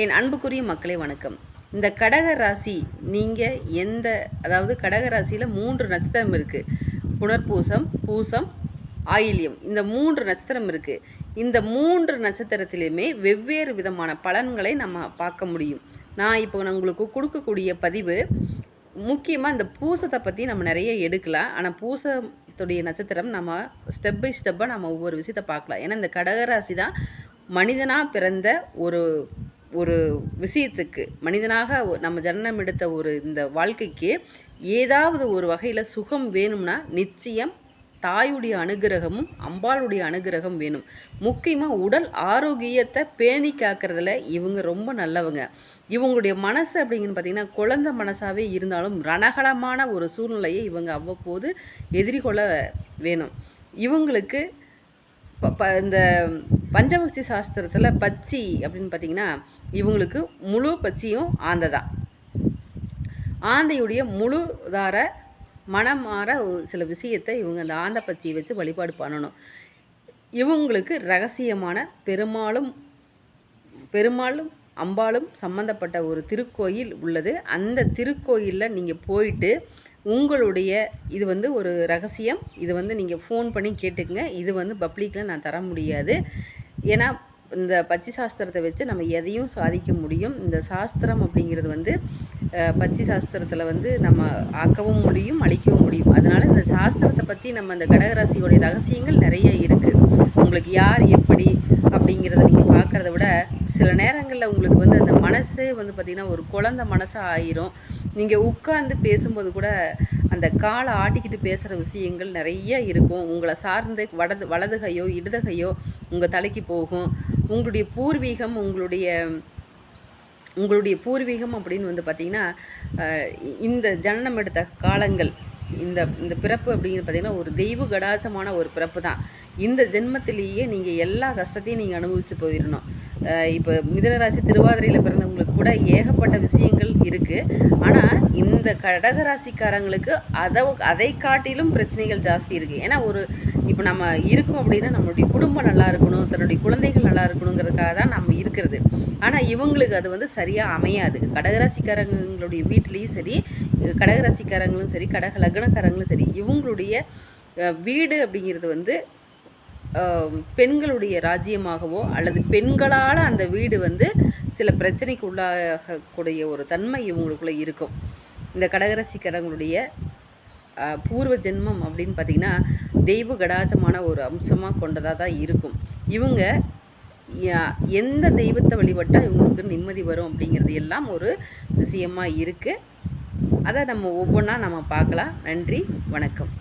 என் அன்புக்குரிய மக்களை வணக்கம். இந்த கடக ராசி நீங்கள் எந்த அதாவது கடக ராசியில் மூன்று நட்சத்திரம் இருக்குது புனர்பூசம் பூசம் ஆயில்யம். இந்த மூன்று நட்சத்திரம் இருக்குது இந்த மூன்று நட்சத்திரத்திலையுமே வெவ்வேறு விதமான பலன்களை நம்ம பார்க்க முடியும். நான் இப்போ நான் உங்களுக்கு கொடுக்கக்கூடிய பதிவு முக்கியமாக இந்த பூசத்தை பற்றி நம்ம நிறைய எடுக்கலாம். ஆனால் பூசத்துடைய நட்சத்திரம் நம்ம ஸ்டெப் பை ஸ்டெப்பாக நம்ம ஒவ்வொரு விஷயத்தை பார்க்கலாம். ஏன்னா இந்த கடகராசி தான் மனிதனாக பிறந்த ஒரு ஒரு விஷயத்துக்கு மனிதனாக நம்ம ஜனனம் எடுத்த ஒரு இந்த வாழ்க்கைக்கு ஏதாவது ஒரு வகையில் சுகம் வேணும்னா நிச்சயம் தாயுடைய அனுகிரகமும் அம்பாளுடைய அனுகிரகம் வேணும். முக்கியமாக உடல் ஆரோக்கியத்தை பேணி காக்கிறதுல இவங்க ரொம்ப நல்லவங்க. இவங்களுடைய மனசு அப்படிங்கன்னு பார்த்திங்கன்னா குழந்த மனசாகவே இருந்தாலும் ரணகலமான ஒரு சூழ்நிலையை இவங்க அவ்வப்போது எதிர்கொள்ள வேணும். இவங்களுக்கு இந்த பஞ்சபக்தி சாஸ்திரத்தில் பச்சி அப்படின்னு பார்த்தீங்கன்னா இவங்களுக்கு முழு பச்சியும் ஆந்தை தான் ஆந்தையுடைய முழு தார மனமாற சில விஷயத்தை இவங்க அந்த ஆந்த பச்சியை வச்சு வழிபாடு பண்ணணும். இவங்களுக்கு ரகசியமான பெருமாளும் பெருமாளும் அம்பாளும் சம்மந்தப்பட்ட ஒரு திருக்கோயில் உள்ளது. அந்த திருக்கோயிலில் நீங்கள் போயிட்டு உங்களுடைய இது வந்து ஒரு ரகசியம். இது வந்து நீங்கள் ஃபோன் பண்ணி கேட்டுக்கங்க. இது வந்து பப்ளிக்கில் நான் தர முடியாது. ஏன்னா இந்த பச்சி சாஸ்திரத்தை வச்சு நம்ம எதையும் சாதிக்க முடியும். இந்த சாஸ்திரம் அப்படிங்கிறது வந்து பச்சி சாஸ்திரத்தில் வந்து நம்ம ஆக்கவும் முடியும் அழிக்கவும் முடியும். அதனால் இந்த சாஸ்திரத்தை பற்றி நம்ம இந்த கடகராசியோடைய ரகசியங்கள் நிறைய இருக்குது உங்களுக்கு யார் எப்படி அப்படிங்கிறத நீங்கள் பார்க்குறத விட சில நேரங்களில் உங்களுக்கு வந்து அந்த மனசே வந்து பார்த்திங்கன்னா ஒரு குழந்த மனசாக ஆயிரும். நீங்கள் உட்காந்து பேசும்போது கூட அந்த காலை ஆட்டிக்கிட்டு பேசுகிற விஷயங்கள் நிறைய இருக்கும். உங்களை சார்ந்து வடது வலது கையோ இடது கையோ உங்கள் தலைக்கு போகும். உங்களுடைய பூர்வீகம் உங்களுடைய உங்களுடைய பூர்வீகம் அப்படின்னு வந்து பார்த்திங்கன்னா இந்த ஜனனம் எடுத்த காலங்கள் இந்த இந்த பிறப்பு அப்படிங்கிறது பார்த்திங்கன்னா ஒரு தெய்வ கடாசமான ஒரு பிறப்பு தான் இந்த ஜென்மத்திலேயே நீங்கள் எல்லா கஷ்டத்தையும் நீங்கள் அனுபவித்து போயிடணும் இப்போ மிதனராசி திருவாதிரையில் பிறந்தவங்களுக்கு கூட ஏகப்பட்ட விஷயங்கள் இருக்குது ஆனால் இந்த கடகராசிக்காரங்களுக்கு அதை அதை காட்டிலும் பிரச்சனைகள் ஜாஸ்தி இருக்குது ஏன்னா ஒரு இப்போ நம்ம இருக்கோம் அப்படின்னா நம்மளுடைய குடும்பம் நல்லா இருக்கணும் தன்னுடைய குழந்தைகள் நல்லா இருக்கணுங்கிறதுக்காக தான் நம்ம இருக்கிறது. ஆனால் இவங்களுக்கு அது வந்து சரியாக அமையாது. கடகராசிக்காரங்களுடைய வீட்லேயும் சரி கடகராசிக்காரங்களும் சரி கடக லக்னக்காரங்களும் சரி இவங்களுடைய வீடு அப்படிங்கிறது வந்து பெண்களுடைய ராஜ்யமாகவோ அல்லது பெண்களால் அந்த வீடு வந்து சில பிரச்சனைக்கு உள்ளாகக்கூடிய ஒரு தன்மை இவங்களுக்குள்ளே இருக்கும். இந்த கடகராசிக்காரங்களுடைய பூர்வ ஜென்மம் அப்படின்னு பார்த்திங்கன்னா தெய்வ கடாசமான ஒரு அம்சமாக கொண்டதாக தான் இருக்கும். இவங்க எந்த தெய்வத்தை வழிபட்டால் இவங்களுக்கு நிம்மதி வரும் அப்படிங்கிறது எல்லாம் ஒரு விஷயமாக இருக்குது அதை நம்ம ஒவ்வொன்றா நம்ம பார்க்கலாம். நன்றி வணக்கம்.